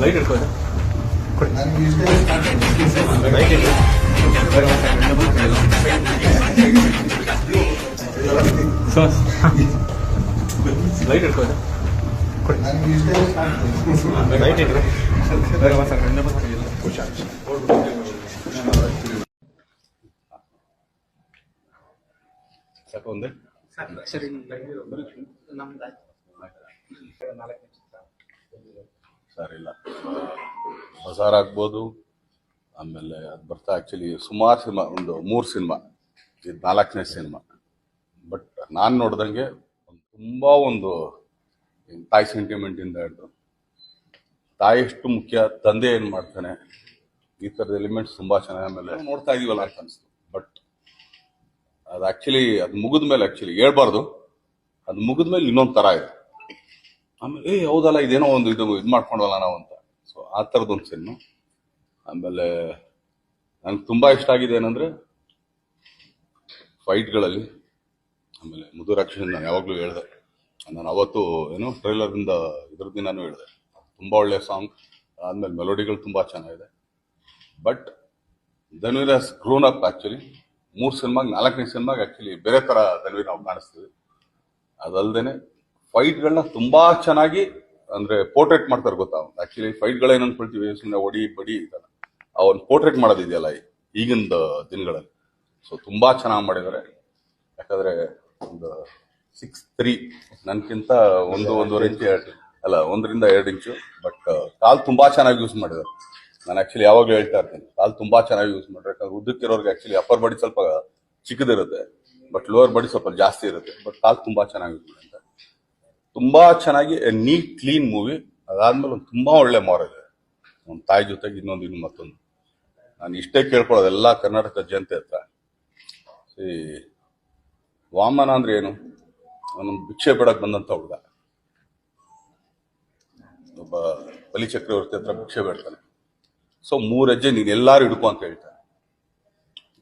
Light ಇಟ್ಕೋ light ಇಟ್ಕೋ ಸಾಕು ಒಂದೇ ಸರಿ ನಮ್ದು ಸರ್ ಇಲ್ಲ ಬಜಾರ್ ಆಗ್ಬೋದು ಆಮೇಲೆ ಅದು ಬರ್ತಾ ಆ್ಯಕ್ಚುಲಿ ಸುಮಾರು ಸಿನಿಮಾ, ಒಂದು ಮೂರು ಸಿನಿಮಾ ಇದು ನಾಲ್ಕನೇ ಸಿನಿಮಾ. ಬಟ್ ನಾನು ನೋಡ್ದಂಗೆ ತುಂಬ ಒಂದು ತಾಯಿ ಸೆಂಟಿಮೆಂಟಿಂದ ಹಿಡಿದು, ತಾಯಿ ಎಷ್ಟು ಮುಖ್ಯ, ತಂದೆ ಏನು ಮಾಡ್ತಾನೆ, ಈ ಥರದ ಎಲಿಮೆಂಟ್ಸ್ ತುಂಬ ಚೆನ್ನಾಗಿ ಆಮೇಲೆ ನೋಡ್ತಾ ಇದೀವಲ್ಲ ಅಂತ ಅನಿಸ್ತು. ಬಟ್ ಅದು ಆ್ಯಕ್ಚುಲಿ ಅದು ಮುಗಿದ ಮೇಲೆ ಆ್ಯಕ್ಚುಲಿ ಹೇಳ್ಬಾರ್ದು. ಅದು ಮುಗಿದ ಮೇಲೆ ಇನ್ನೊಂದು ಥರ ಇದೆ. ಆಮೇಲೆ, ಏ, ಹೌದಲ್ಲ, ಇದೇನೋ ಒಂದು ಇದು ಇದು ಮಾಡ್ಕೊಂಡಲ್ಲ ನಾವು ಅಂತ. ಸೊ ಆ ಥರದೊಂದು ಸಿನಿಮಾ ಆಮೇಲೆ ನನಗೆ ತುಂಬ ಇಷ್ಟ ಆಗಿದೆ ಏನಂದರೆ ಫೈಟ್ಗಳಲ್ಲಿ ಆಮೇಲೆ ಮುದುರಾಕ್ಷನ್ ನಾನು ಯಾವಾಗಲೂ ಹೇಳಿದೆ. ನಾನು ಅವತ್ತು ಏನು ಟ್ರೈಲರಿಂದ ಇದ್ರ ದಿನಾನು ಹೇಳಿದೆ. ತುಂಬ ಒಳ್ಳೆಯ ಸಾಂಗ್ ಆದಮೇಲೆ ಮೆಲೋಡಿಗಳು ತುಂಬ ಚೆನ್ನಾಗಿದೆ. But Dhanveer as grown up actually ಮೂರು ಸಿನಿಮಾಗೆ ನಾಲ್ಕನೇ ಸಿನಿಮಾಗೆ ಆ್ಯಕ್ಚುಲಿ ಬೇರೆ ಥರ ಧನ್ವೀರ್ ನಾವು ಕಾಣಿಸ್ತೀವಿ. ಅದಲ್ದೇನೆ ಫೈಟ್ಗಳನ್ನ ತುಂಬಾ ಚೆನ್ನಾಗಿ, ಅಂದ್ರೆ ಪೋರ್ಟ್ರೇಟ್ ಮಾಡ್ತಾರೆ ಗೊತ್ತಾ ಆಕ್ಚುಲಿ ಫೈಟ್ಗಳೇನು ಅನ್ಕೊಳ್ತೀವಿ ಸುಮ್ಮನೆ ಒಡಿ ಬಡಿ ಇದಲ್ಲ ಅವನ್ ಪೋರ್ಟ್ರೇಟ್ ಮಾಡೋದಿದೆಯಲ್ಲ ಈಗಿನ ದಿನಗಳಲ್ಲಿ. ಸೊ ತುಂಬಾ ಚೆನ್ನಾಗಿ ಮಾಡಿದ್ದಾರೆ ಯಾಕಂದ್ರೆ ಒಂದು ಸಿಕ್ಸ್ ತ್ರೀ ನನ್ಕಿಂತ ಒಂದು ಒಂದೂವರೆ ಇಂಚು ಅಲ್ಲ, ಒಂದರಿಂದ ಎರಡು ಇಂಚು ಬಟ್ ಕಾಲ್ ತುಂಬಾ ಚೆನ್ನಾಗಿ ಯೂಸ್ ಮಾಡಿದ್ದಾರೆ ನಾನು ಆಕ್ಚುಲಿ ಯಾವಾಗಲೂ ಹೇಳ್ತಾ ಇರ್ತೀನಿ, ಕಾಲ್ ತುಂಬಾ ಚೆನ್ನಾಗಿ ಯೂಸ್ ಮಾಡ್ರೆ ಯಾಕಂದ್ರೆ ಉದ್ದಕ್ಕಿರೋರ್ಗೆ ಆಕ್ಚುಲಿ ಅಪ್ಪರ್ ಬಾಡಿ ಸ್ವಲ್ಪ ಚಿಕ್ಕದಿರುತ್ತೆ ಬಟ್ ಲೋವರ್ ಬಾಡಿ ಸ್ವಲ್ಪ ಜಾಸ್ತಿ ಇರುತ್ತೆ ಬಟ್ ಕಾಲ್ ತುಂಬಾ ಚೆನ್ನಾಗಿ ಯೂಸ್ ಮಾಡಿದ್ದಾರೆ ತುಂಬಾ ಚೆನ್ನಾಗಿ ನೀಟ್ ಕ್ಲೀನ್ ಮೂವಿ ಅದಾದ್ಮೇಲೆ ಒಂದು ತುಂಬಾ ಒಳ್ಳೆ ಮಾರಲ್ ಇದೆ. ಒಂದು ತಾಯಿ ಜೊತೆಗೆ ಇನ್ನೊಂದು ಇನ್ನು ಮತ್ತೊಂದು. ನಾನು ಇಷ್ಟೇ ಕೇಳ್ಕೊಳ್ಳೋದು ಎಲ್ಲ ಕರ್ನಾಟಕ ಜನತೆ ಹತ್ರ. ಈ ವಾಮನ ಅಂದ್ರೆ ಏನು? ಅವನೊಂದು ಭಿಕ್ಷೆ ಬೇಡಕ್ಕೆ ಬಂದಂತ ಹುಡುಗ. ಒಬ್ಬ ಬಲಿಚಕ್ರವರ್ತಿ ಹತ್ರ ಭಿಕ್ಷೆ ಬೇಡ್ತಾನೆ. ಸೊ ಮೂರ್ ಹೆಜ್ಜೆ ನೀನ್ ಎಲ್ಲಾರು ಹಿಡ್ಕೊ ಅಂತ ಹೇಳ್ತಾನೆ.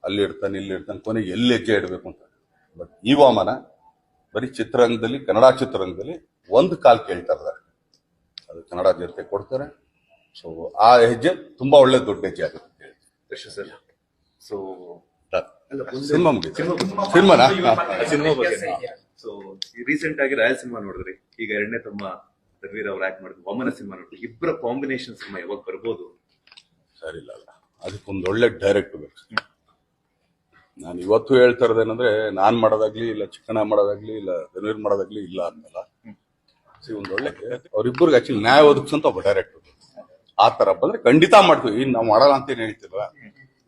ಅಲ್ಲಿ ಇಡ್ತಾನೆ, ಇಲ್ಲಿ ಇಡ್ತಾನೆ, ಕೊನೆಗೆ ಎಲ್ಲಿ ಹೆಜ್ಜೆ ಇಡಬೇಕು ಅಂತ. ಬಟ್ ಈ ವಾಮನ ಬರೀ ಚಿತ್ರರಂಗದಲ್ಲಿ ಕನ್ನಡ ಚಿತ್ರರಂಗದಲ್ಲಿ ಒಂದು ಕಾಲ್ ಕೇಳ್ತಾರೆ ಇದ್ದಾರೆ. ಅದು ಕನ್ನಡ ಜನತೆ ಕೊಡ್ತಾರೆ. ಸೊ ಆ ಹೆಜ್ಜೆ ತುಂಬಾ ಒಳ್ಳೆ ದೊಡ್ಡ ಹೆಜ್ಜೆ ಆಗುತ್ತೆ ಸೊ ಸಿನಿಮಾ ಸಿನಿಮಾನಾ? ಸಿನಿಮಾ ಬಗ್ಗೆ. ಸೊ ರೀಸೆಂಟ್ ಆಗಿ ರಾಯಲ್ ಸಿನಿಮಾ ನೋಡಿದ್ರಿ. ಈಗ ಎರಡನೇ ತಮ್ಮ ರವೀರ್ ಅವ್ರು ಆಕ್ಟ್ ಮಾಡಿದ್ರು. ಒಮ್ಮನ ಸಿನಿಮಾ ನೋಡಿದ್ರಿ ಇಬ್ಬರ ಕಾಂಬಿನೇಷನ್ ಸಿನಿಮಾ ಯಾವಾಗ ಬರ್ಬೋದು? ಸರಿ ಇಲ್ಲ ಅದಕ್ಕೊಂದು ಒಳ್ಳೆ ಡೈರೆಕ್ಟ್ ಬೇಕು. ನಾನು ಇವತ್ತು ಹೇಳ್ತಾ ಇರೋದೇನಂದ್ರೆ ನಾನ್ ಮಾಡೋದಾಗ್ಲಿ ಇಲ್ಲ ಚಿಕ್ಕಣ ಮಾಡೋದಾಗ್ಲಿ ಇಲ್ಲ ಧನೀರ್ ಮಾಡೋದಾಗ್ಲಿ ಇಲ್ಲ ಅಂದ್ಮೇಲೆ ಸಿ ಒಂದು ಒಳ್ಳೆ ಅವ್ರಿಬ್ಬರಿಗೆ ಆಕ್ಚುಲಿ ನ್ಯಾಯ ಒದಗಿಸಂತ ಒಬ್ಬ ಡೈರೆಕ್ಟರ್ ಆ ತರ ಬಂದ್ರೆ ಖಂಡಿತ ಮಾಡ್ತೀವಿ. ಇನ್ ನಾವು ಮಾಡಲ್ಲ ಅಂತ ಏನ್ ಹೇಳ್ತಿಲ್ವಾ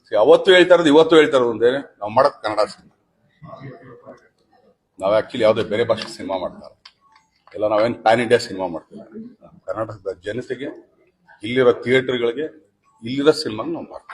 ಸಿ ಅವತ್ತು ಹೇಳ್ತಾ ಇರೋದು ಇವತ್ತು ಹೇಳ್ತಾ ಇರೋದು ಒಂದೇ ನಾವು ಮಾಡೋದು ಕನ್ನಡ ಸಿನಿಮಾ. ನಾವು ಆಕ್ಚುಲಿ ಯಾವುದೇ ಬೇರೆ ಭಾಷೆ ಸಿನಿಮಾ ಮಾಡ್ತಾರೆ. ಎಲ್ಲ ನಾವೇನು ಪ್ಯಾನ್ ಇಂಡಿಯಾ ಸಿನಿಮಾ ಮಾಡ್ತೀವಿ. ಕರ್ನಾಟಕದ ಜನತೆಗೆ ಇಲ್ಲಿರೋ ಥಿಯೇಟರ್ಗಳಿಗೆ ಇಲ್ಲಿರೋ ಸಿನಿಮಾ ನಾವು ಮಾಡ್ತೀವಿ.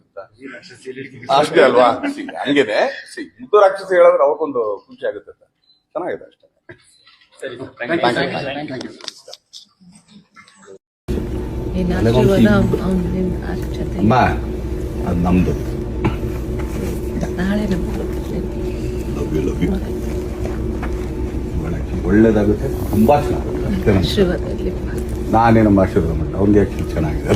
ಅಷ್ಟೇ ಅಲ್ವಾ? ಹಂಗಿದೆ ಸಿ ಮುದ್ದು ರಾಕ್ಷಸ ಹೇಳಿದ್ರೆ ಅವಕ್ಕೊಂದು ಖುಷಿ ಆಗುತ್ತೆ ಸರ್ ಚೆನ್ನಾಗಿದೆ ಅಷ್ಟೇ. ಅಮ್ಮ ಅದು ನಮ್ದು. ನಾಳೆ ಒಳ್ಳೇದಾಗುತ್ತೆ ತುಂಬಾ ಚೆನ್ನಾಗುತ್ತೆ. ನಮ್ಗೆ. ಆಶೀರ್ವಾದ ಇರ್ಲಿ. ನಾನೇ ನಮ್ಮ ಆಶೀರ್ವಾದ ಮಾಡಿ ಅವ್ನಿಗೆ ಚೆನ್ನಾಗಿದೆ.